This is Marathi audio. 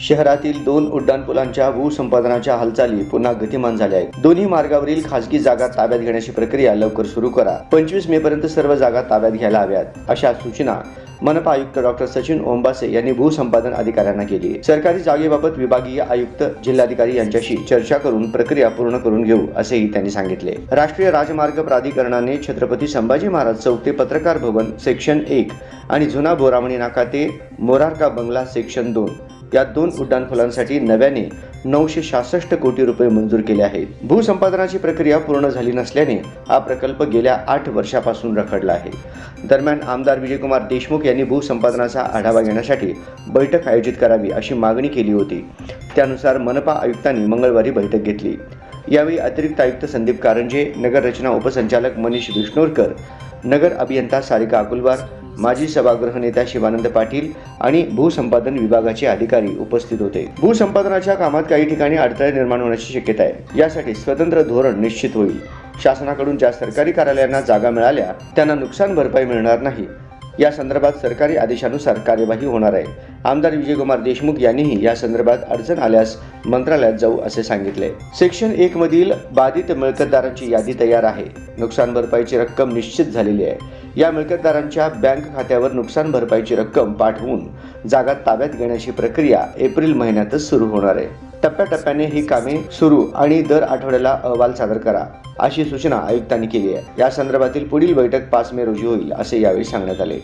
शहरातील दोन उड्डाणपुलांच्या भूसंपादनाच्या हालचाली पुन्हा गतिमान झाल्या आहेत. दोन्ही मार्गावरील खासगी जागा ताब्यात घेण्याची प्रक्रिया लवकर सुरू करा. पंचवीस मे पर्यंत सर्व जागा ताब्यात घ्यायला हव्यात. अशा सूचना मनपा आयुक्त डॉक्टर सचिन ओंबासे यांनी भूसंपादन अधिकाऱ्यांना केली. सरकारी जागेबाबत विभागीय आयुक्त जिल्हाधिकारी यांच्याशी चर्चा करून प्रक्रिया पूर्ण करून घेऊ असेही त्यांनी सांगितले. राष्ट्रीय राजमार्ग प्राधिकरणाने छत्रपती संभाजी महाराज चौक ते पत्रकार भवन सेक्शन एक आणि जुना बोरामणी नाका ते मोरारका बंगला सेक्शन दोन या दोन उड्डाणपुलांसाठी नव्याने नऊशे सहासष्ट कोटी रुपये मंजूर केले आहेत. भूसंपादनाची प्रक्रिया पूर्ण झाली नसल्याने हा प्रकल्प गेल्या आठ वर्षापासून रखडला आहे. दरम्यान आमदार विजयकुमार देशमुख यांनी भूसंपादनाचा आढावा घेण्यासाठी बैठक आयोजित करावी अशी मागणी केली होती. त्यानुसार मनपा आयुक्तांनी मंगळवारी बैठक घेतली. यावेळी अतिरिक्त आयुक्त संदीप कारंजे नगर रचना उपसंचालक मनीष विष्णोरकर नगर अभियंता सारिका अकुलवार माजी सभागृह नेत्या शिवानंद पाटील आणि भूसंपादन विभागाचे अधिकारी उपस्थित होते. भूसंपादनाच्या कामात काही ठिकाणी अडथळे निर्माण होण्याची शक्यता आहे. यासाठी स्वतंत्र धोरण निश्चित होईल. शासनाकडून ज्या सरकारी कार्यालयांना जागा मिळाल्या त्यांना नुकसान भरपाई मिळणार नाही. या संदर्भात सरकारी आदेशानुसार कार्यवाही होणार आहे. आमदार विजयकुमार देशमुख यांनीही या संदर्भात अडचण आल्यास मंत्रालयात जाऊ असे सांगितले. सेक्शन एक मधील बाधित मिळकतदारांची यादी तयार आहे. नुकसान भरपाईची रक्कम निश्चित झालेली आहे. या मिळकतदारांच्या बँक खात्यावर नुकसान भरपाईची रक्कम पाठवून जागा ताब्यात घेण्याची प्रक्रिया एप्रिल महिन्यातच सुरू होणार आहे. टप्प्याटप्प्याने ही कामे सुरू आणि दर आठवड्याला अहवाल सादर करा अशी सूचना आयुक्तांनी केली आहे. या संदर्भातील पुढील बैठक पाच मे रोजी होईल असे यावेळी सांगण्यात आले.